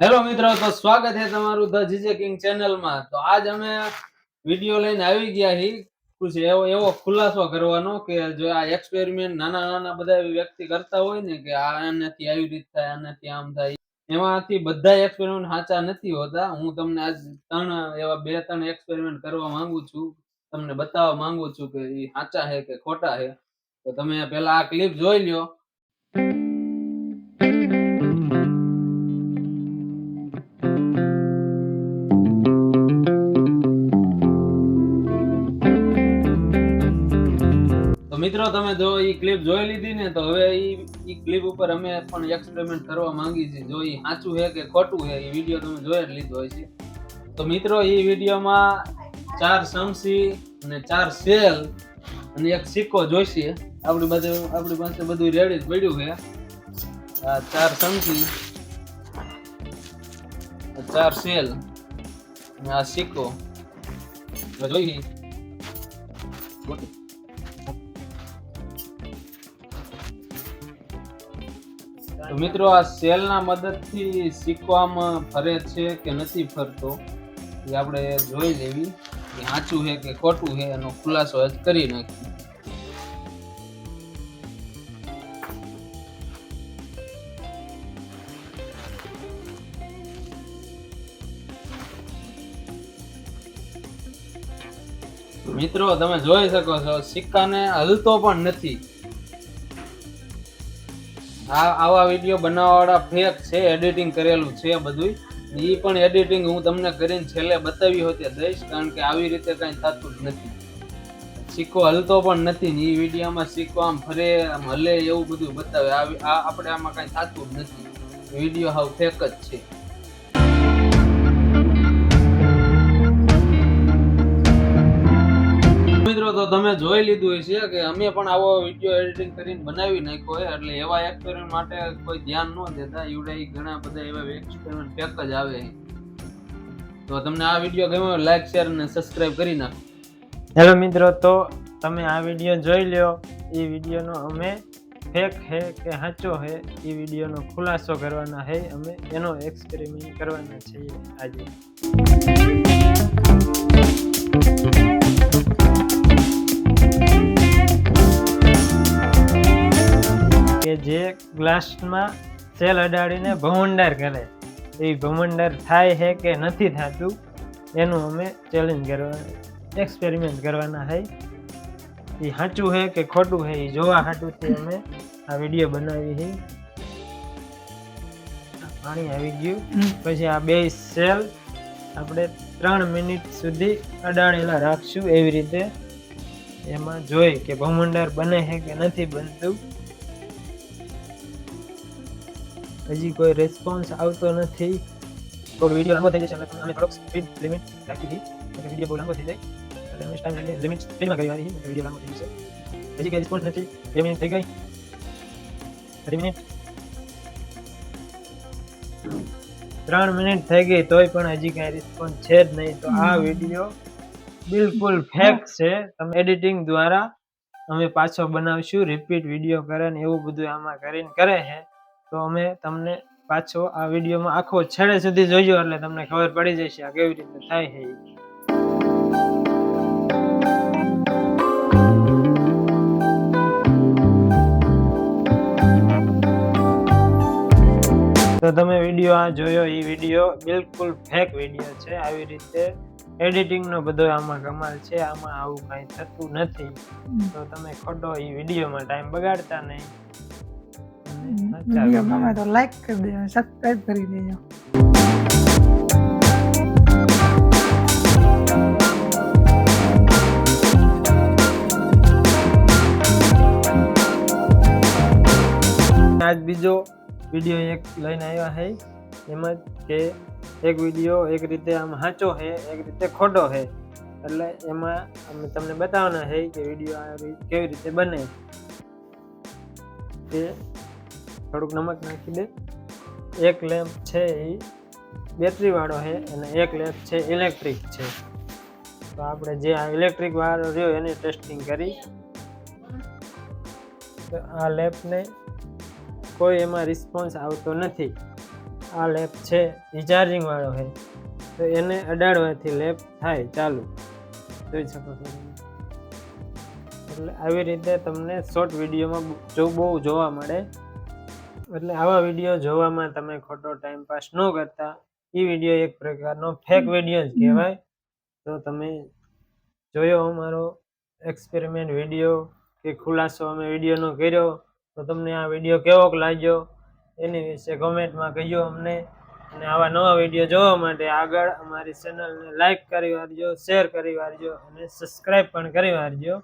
Hello મિત્રો, તો સ્વાગત છે તમારું ધ જીજે કિંગ ચેનલમાં તો આજ અમે વીડિયો લઈને આવી ગયા છીએ. કુછ એવો એવો ખુલાસો કરવાનો કે જો આ એક્સપેરિમેન્ટ નાના નાના બધા વ્યક્તિ કરતા હોય ને કે આ આનાથી આવી રીત થાય, આનાથી આમ થાય. એમાંથી બધા એક્સપેરિમેન્ટ સાચા નથી હોતા. હું તમને આજ ત્રણ એવા બે ત્રણ એક્સપેરિમેન્ટ કરવા માંગુ છું. તમને બતાવવા માંગુ છું કે એ સાચા છે કે ખોટા છે. તો તમે પેલા આ ક્લિપ જોઈ લ્યો. મિત્રો, તમે જો એ ક્લિપ જોઈ લીધી ને, તો હવે એ ક્લિપ ઉપર અમે પણ એક્સપેરિમેન્ટ કરવા માંગીએ છીએ. જો એ સાચું છે કે ખોટું છે એ વીડિયો તમે જોઈ જ લીધો હોય છે તો મિત્રો એ વિડીયોમાં ચાર સમસી અને ચાર સેલ અને એક સિક્કો જોઈશે. આપણી બધું આપણી પાસે બધું રેડી પડ્યું છે. આ ચાર સમસી ચાર સેલ અને આ સિક્કો. જોઈએ તો મિત્રો, આ સેલના મદદથી શીખવામાં ફરે છે કે નથી ફરતો એ આપણે જોઈ લેવી કે સાચું છે કે ખોટું છે એનો ખુલાસો જ કરી નાખીએ. મિત્રો, તમે જોઈ શકો છો, સિક્કાને હલતો પણ નથી. આ આવા વીડિયો બનાવવાવાળા ફેક છે એડિટિંગ કરેલું છે બધું એ પણ એડિટિંગ હું તમને કરીને છેલ્લે બતાવી હોતી દઈશ, કારણ કે આવી રીતે કાંઈ થતું જ નથી. સિક્કો હલતો પણ નથી ને એ વિડીયોમાં સિક્કો આમ ફરે, આમ હલે એવું બધું બતાવે. આ આપણે આમાં કાંઈ થતું જ નથી. વીડિયો હાવ ફેક જ છે. તમે જોઈ લીધું હશે કે અમે પણ આવો વીડિયો એડિટિંગ કરીને બનાવી નાખ્યો હોય એટલે એવા એક્સપેરિમેન્ટ માટે કોઈ ધ્યાન ન દેતા. એવડા ઈ ઘણા બધા એવા એક્સપેરિમેન્ટ ફેક જ આવે તો તમને આ વીડિયો ગમ્યો લાઈક શેર અને સબસ્ક્રાઇબ કરી નાખો. હેલો મિત્રો, તો તમે આ વીડિયો જોઈ લ્યો. એ વિડીયોનો અમે ફેક હે કે સાચો હે એ વિડીયોનો ખુલાસો કરવાના હે અમે એનો એક્સપેરિમેન્ટ કરવાના છીએ આજે. જે ગ્લાસમાં સેલ અડાડીને ભવંડાર કરે. એ ભવંડાર થાય છે કે નથી થતું એનું અમે ચેલેન્જ કરવા એક્સપેરિમેન્ટ કરવાના છે એ સાચું છે કે ખોટું છે એ જોવા સાચુંથી અમે. આ વીડિયો બનાવી છે પાણી આવી ગયું. પછી આ બે સેલ આપણે ત્રણ મિનિટ સુધી અડાડેલા રાખશું એવી રીતે. એમાં જોઈ કે ભમંડાર બને છે કે નથી બનતું. હજી કોઈ રિસ્પોન્સ આવતો નથી. તો વીડિયો લાંબો થઈ જશે એટલે અમે થોડોક સ્પીડ લિમિટ રાખી હતી એટલે વીડિયો બહુ લાંબો થઈ જાય. એટલે અમે ટાઈમ લિમિટ સ્પીડમાં કરી વાળી વીડિયો લાંબો થઈ જશે. હજી કઈ રિસ્પોન્સ નથી. બે મિનિટ થઈ ગઈ. અઢી મિનિટ ત્રણ મિનિટ થઈ ગઈ તોય પણ હજી કઈ રિસ્પોન્સ છે જ નહીં. તો આ વીડિયો બિલકુલ ફેક છે. તમે એડિટિંગ દ્વારા અમે પાછો બનાવશું રિપીટ વીડિયો કરે ને એવું બધું આમાં કરીને કરે છે. તો અમે તમને પાછો આ વિડીયોમાં આખો છેડે સુધી જોજો એટલે તમને ખબર પડી જશે આ કેવી રીતે થાય છે તો તમે વીડિયો આ જોયો એ વીડિયો બિલકુલ ફેક વીડિયો છે. આવી રીતે એડિટિંગનો બધો આમાં કમાલ છે. આમાં આવું કાંઈ થતું નથી. તો તમે ખોટો એ વિડીયોમાં ટાઈમ બગાડતા નહીં. વીડિયો ગમે. તો લાઈક કરી દેજો સબસ્ક્રાઇબ કરી દેજો. આજ બીજો વીડિયો એક લઈને આવ્યા છે એમાં કે એક વીડિયો એક રીતે આમ સાચો છે એક રીતે ખોટો છે એટલે એમાં અમે તમને બતાવવાના છે કે વીડિયો કેવી રીતે બને. તે થોડુંક નમક નાખી દે. એક લેમ્પ છે એ બેટરી વાળો છે અને એક લેમ્પ છે ઇલેક્ટ્રિક છે. તો આપણે જે આ ઇલેક્ટ્રિક વાળો રહ્યો એની ટેસ્ટિંગ કરી. તો આ લેમ્પને કોઈ એમાં રિસ્પોન્સ આવતો નથી. આ લેપ છે એ ચાર્જિંગ વાળો છે. તો એને અડાડવાથી લેપ થાય ચાલુ. જોઈ શકો છો એટલે આવી રીતે તમને શોર્ટ વિડીયોમાં જો બહુ જોવા મળે. એટલે આવા વીડિયો જોવામાં તમે ખોટો ટાઈમ પાસ ન કરતા. એ વીડિયો એક પ્રકારનો ફેક વીડિયો જ કહેવાય. તો તમે જોયો અમારો એક્સપેરિમેન્ટ વીડિયો કે ખુલાસો અમે વિડીયોનો કર્યો તો તમને આ વીડિયો કેવો લાગ્યો? એની વિશે કોમેન્ટમાં કહીજો અમને. અને આવા નવા વીડિયો જોવા માટે આગળ અમારી ચેનલને લાઈક કરી વારજો શેર કરી વારજો અને સબસ્ક્રાઈબ પણ કરી વારજો.